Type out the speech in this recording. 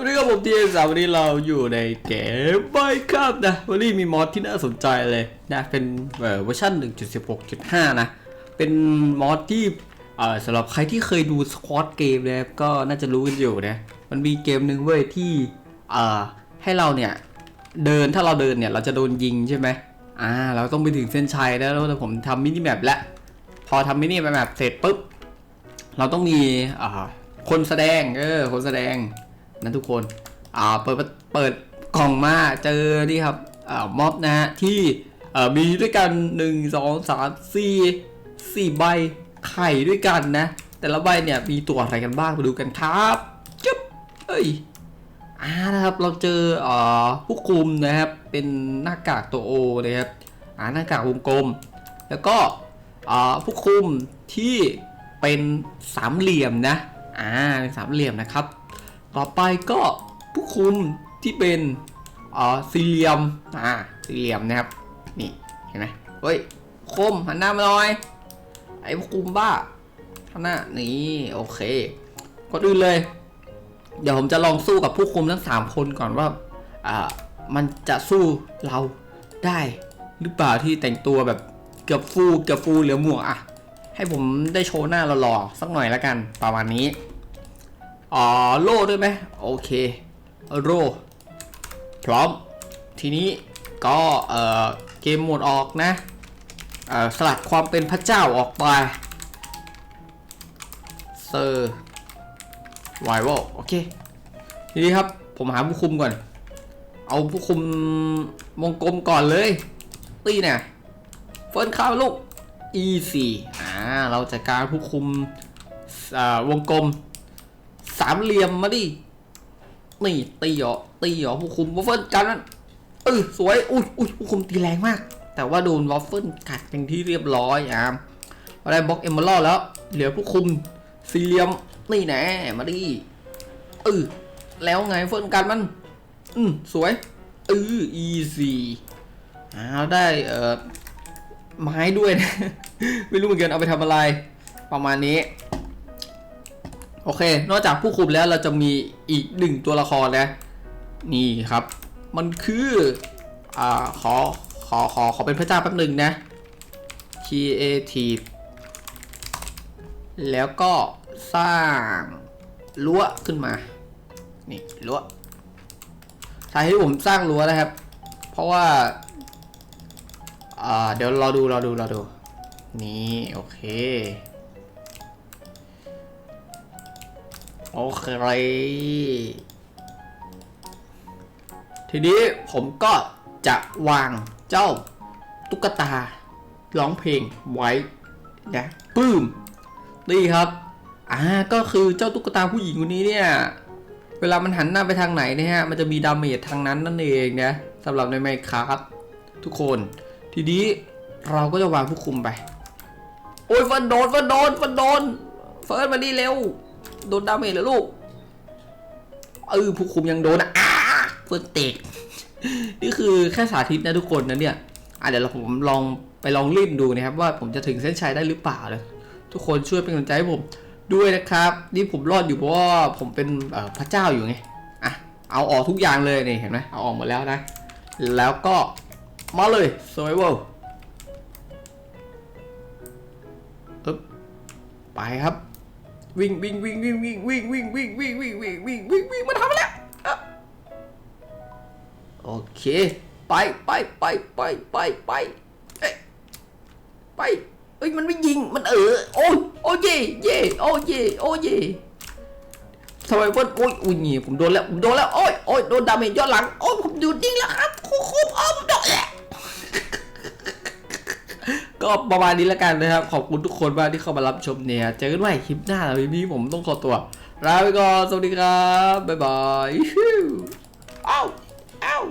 วัสดีครับผมทีเอสวันนี้เราอยู่ในเกมไบครับนะ วันนี้มีมอดที่น่าสนใจเลยนะ เป็นเวอร์ชัน1.16.5 นะ เป็นมอดที่สำหรับใครที่เคยดูสควอตเกมนะครับก็น่าจะรู้กันอยู่นะ มันมีเกมหนึ่งเว้ยที่ให้เราเนี่ย เดินถ้าเราเดินเนี่ย เราจะโดนยิงใช่ไหมอ่า เราต้องไปถึงเส้นชัยแล้วแล้วผมทำมินิแมปแล้ว พอทำมินิแมปเสร็จปุ๊บ เราต้องมีคนแสดง เออ คนแสดง นะทุกคนอ่าเปิดเปิดกล่องมาเจอนี่ครับอ่าม็อบนะฮะที่เอ่อมีด้วยกัน 1 2 3 4 4ใบไข่ด้วยกันนะ แต่ละใบเนี่ยมีตัวอะไรกันบ้างมาดูกันครับจึ๊บเฮ้ยอ่านะครับเราเจอเอ่อผู้คุมนะครับเป็นหน้ากากตัวโอนะครับอ่าหน้ากากวงกลม แล้วก็อ่อผู้คุมที่เป็นสามเหลี่ยมนะอ่าเป็นสามเหลี่ยมนะครับ ต่อไปก็ผู้คุมที่เป็นเอ่อสี่เหลี่ยมอ่าสี่เหลี่ยมนะครับ นี่เห็นไหมเฮ้ยคมหันหน้ามาหน่อย ไอ้ผู้คุมบ้าหันหน้านี่โอเคก่อนอื่นเลย เดี๋ยวผมจะลองสู้กับผู้คุมทั้ง3คนก่อนว่าอ่ามันจะสู้เราได้หรือเปล่าที่แต่งตัวแบบเกือบฟูเกือบฟูเหลือหมวกอะให้ผมได้โชว์หน้าหล่อๆสักหน่อยแล้วกันประมาณนี้ อ๋อโล่ด้วยไหมโอเคโล่พร้อม ทีนี้ก็เออเกมโหมดออกนะสลัดความเป็นพระเจ้าออกไปเซอร์ไววลโอเคทีนี้ครับผมหาผู้คุมก่อน เอาผู้คุมวงกลมก่อนเลยตีเนี่ยเฟิร์นข้าวลูก easy อ่าเราจัดการผู้คุมวงกลม สามเหลี่ยมมาดิ นี่ตีเหรอตีเหรอผู้คุมวอฟเฟิลกันนั่นเออสวย อุ้ยอุ้ยผู้คุมตีแรงมาก แต่ว่าโดนวอฟเฟิลกัดเป็นที่เรียบร้อยอะเราได้บล็อกเอมเบอร์แล้ว เหลือผู้คุมสี่เหลี่ยม นี่แน่มาดิเออแล้วไงเฟิร์นกันมัน อืมสวยเออ easy อ้าได้เอ่อไม้ด้วยนะ ไม่รู้เหมือนกันเอาไปทำอะไร ประมาณนี้ โอเค นอกจากผู้คุมแล้วเราจะมีอีกหนึ่งตัวละครนะ นี่ครับ มันคือ อ่า ขอ ขอ ขอ ขอเป็นพระเจ้าแป๊บหนึ่งนะ creative แล้วก็สร้างรั้วขึ้นมา นี่รั้วสาเหตุที่ผมสร้างรั้วนะครับ เพราะว่า อ่า เดี๋ยวรอดูรอดูรอดู นี่ โอเค โอเค ทีนี้ผมก็จะวางเจ้าตุ๊กตาร้องเพลงไว้นะปื้มนี่ครับอ่าก็คือเจ้าตุ๊กตาผู้หญิงคนนี้เนี่ย เวลามันหันหน้าไปทางไหนเนี่ยฮะ มันจะมีดาเมจทางนั้นนั่นเองนะสำหรับในไมค์ครับทุกคน ทีนี้เราก็จะวางผู้คุมไป โอ้ยฟันโดนฟันโดนฟันโดนเฟิร์สมาดีเร็ว โดนดาเมจแล้วลูก เออผู้คุมยังโดนอะเฟิร์สเตกนี่คือแค่สาธิตนะทุกคนนะเนี่ยอะเดี๋ยวเราผมลองไปลองเล่นดูนะครับ ว่าผมจะถึงเส้นชัยได้หรือเปล่าเลยทุกคนช่วยเป็นกำลังใจให้ผมด้วยนะครับ นี่ผมรอดอยู่เพราะว่าผมเป็นพระเจ้าอยู่ไงอะเอาออกทุกอย่างเลยนี่เห็นไหมเอาออกหมดแล้วนะ แล้วก็มาเลย survival อึ๊บไปครับ วิ่งวิ่งวิ่งวิ่งวิ่งวิ่งวิ่งวิ่งวิ่งวิ่งวิ่งวิ่งวิ่งวิ่งมาทำแล้วโอเค ไปไปไปไปไปไปเอ๊ะไปเอ้ยมันไม่ยิงมันเออโอ้ยโอ้ยเย่เย่โอ้ยเย่โอ้ยเย่ทำไมเพิ่นโอ้ยอุ้ยนี่ผมโดนแล้วผมโดนแล้วโอ้ยโอ้ยโดนดาเมจย้อนหลังโอ้ยผมหยุดยิงแล้วครับคุกคุกอ้อมโดนแหละ ก็ประมาณนี้แล้วกันนะครับ ขอบคุณทุกคนมากที่เข้ามารับชมเนี่ย เจอกันใหม่คลิปหน้าแล้วพี่ผมต้องขอตัวลาไปก่อน สวัสดีครับ บ๊ายบายอ้าวอ้าว